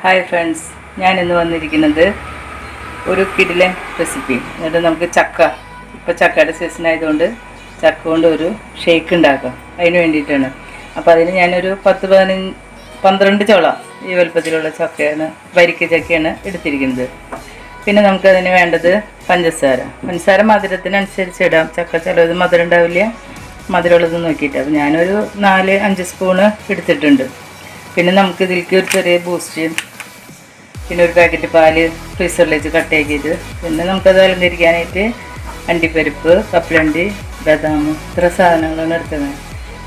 Hi friends ഞാൻ ഇന്ന് വന്നിരിക്കുന്നത് ഒരു കിടിലൻ റെസിപ്പി എന്നിട്ട് നമുക്ക് ചക്ക. ഇപ്പോൾ ചക്കയുടെ സീസൺ ആയതുകൊണ്ട് ചക്ക കൊണ്ട് ഒരു ഷേക്ക് ഉണ്ടാക്കാം. അതിന് വേണ്ടിയിട്ടാണ്. അപ്പോൾ അതിന് ഞാനൊരു പത്ത് പതിനഞ്ച് പന്ത്രണ്ട് ചോള ഈ വലുപ്പത്തിലുള്ള ചക്കയാണ് വരിക്ക ചക്കയാണ് എടുത്തിരിക്കുന്നത്. പിന്നെ നമുക്കതിന് വേണ്ടത് പഞ്ചസാര. പഞ്ചസാര മധുരത്തിനനുസരിച്ച് ഇടാം. ചക്ക ചിലത് മധുരം ഉണ്ടാവില്ല മധുരമുള്ളത് നോക്കിയിട്ട്. അപ്പോൾ ഞാനൊരു നാല് അഞ്ച് സ്പൂണ് എടുത്തിട്ടുണ്ട്. പിന്നെ നമുക്ക് ഇതിലേക്ക് ഒരു ചെറിയ ബൂസ്റ്റ് പിന്നെ ഒരു പാക്കറ്റ് പാൽ ഫ്രീസറിലേക്ക് ആക്കിയത്. പിന്നെ നമുക്കത് അലങ്കരിക്കാനായിട്ട് അണ്ടിപ്പരിപ്പ് കപ്പലണ്ടി ബദാം ഇത്ര സാധനങ്ങളാണ് എടുത്തത്.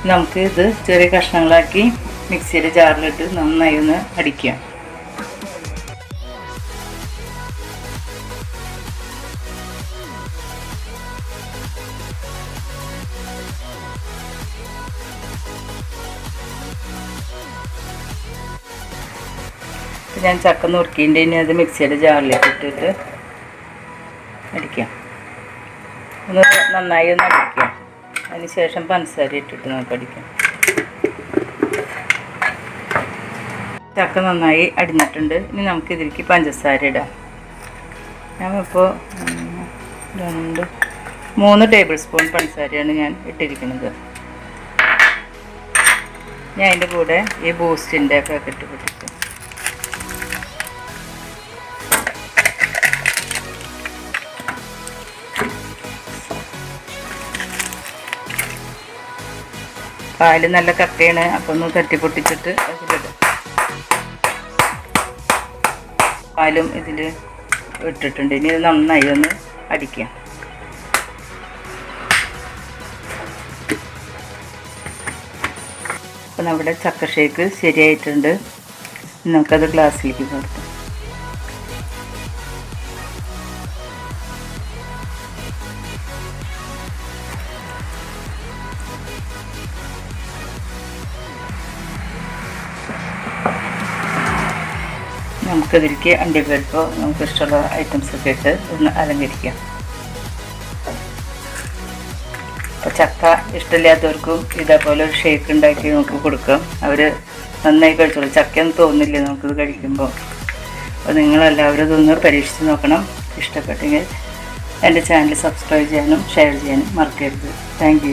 നമുക്ക് ഇത് ചെറിയ കഷ്ണങ്ങളാക്കി മിക്സിയുടെ ജാറിലിട്ട് നന്നായി ഒന്ന് അടിക്കാം ഇപ്പം ഞാൻ ചക്ക നുറുക്കിന്റെ അത് മിക്സിയുടെ ജാറിലേക്ക് ഇട്ടിട്ട് അടിക്കാം. ഒന്ന് നന്നായി ഒന്ന് അടിക്കാം. അതിനുശേഷം പഞ്ചസാര ഇട്ടിട്ട് നമുക്ക് അടിക്കാം. ചക്ക നന്നായി അടിഞ്ഞിട്ടുണ്ട്. ഇനി നമുക്ക് ഇതിലേക്ക് പഞ്ചസാര ഇടാം. ഞാനിപ്പോൾ രണ്ട് മൂന്ന് ടേബിൾ സ്പൂൺ പഞ്ചസാരയാണ് ഞാൻ ഇട്ടിരിക്കുന്നത്. ഞാൻ അതിന്റെ കൂടെ ഈ ബൂസ്റ്റിന്റെ പാക്കറ്റ് പൊട്ടിച്ചു പാൽ നല്ല കട്ടയാണ് അപ്പം ഒന്ന് തട്ടി പൊട്ടിച്ചിട്ട് അതിലിടും. പാലും ഇതിൽ ഇട്ടിട്ടുണ്ട്. ഇനി ഇത് നന്നായി ഒന്ന് അടിക്കാം. അപ്പം നമ്മുടെ ചക്ക ഷേക്ക് ശരിയായിട്ടുണ്ട്. നമുക്കത് ഗ്ലാസ്സിലേക്ക് കൊടുക്കാം. നമുക്കതിലേക്ക് അണ്ടിപ്പരിപ്പോ നമുക്ക് ഇഷ്ടമുള്ള ഐറ്റംസ് ഒക്കെ ഇട്ട് ഒന്ന് അലങ്കരിക്കാം. അപ്പോൾ ചക്ക ഇഷ്ടമില്ലാത്തവർക്കും ഇതേപോലെ ഒരു ഷേക്ക് ഉണ്ടാക്കി നമുക്ക് കൊടുക്കാം. അവർ നന്നായി കഴിച്ചോളൂ. ചക്കയൊന്നും തോന്നില്ല നമുക്കിത് കഴിക്കുമ്പോൾ അപ്പോൾ നിങ്ങളെല്ലാവരും ഇതൊന്ന് പരീക്ഷിച്ച് നോക്കണം. ഇഷ്ടപ്പെട്ടെങ്കിൽ എന്റെ ചാനൽ സബ്സ്ക്രൈബ് ചെയ്യാനും ഷെയർ ചെയ്യാനും മറക്കരുത്. താങ്ക്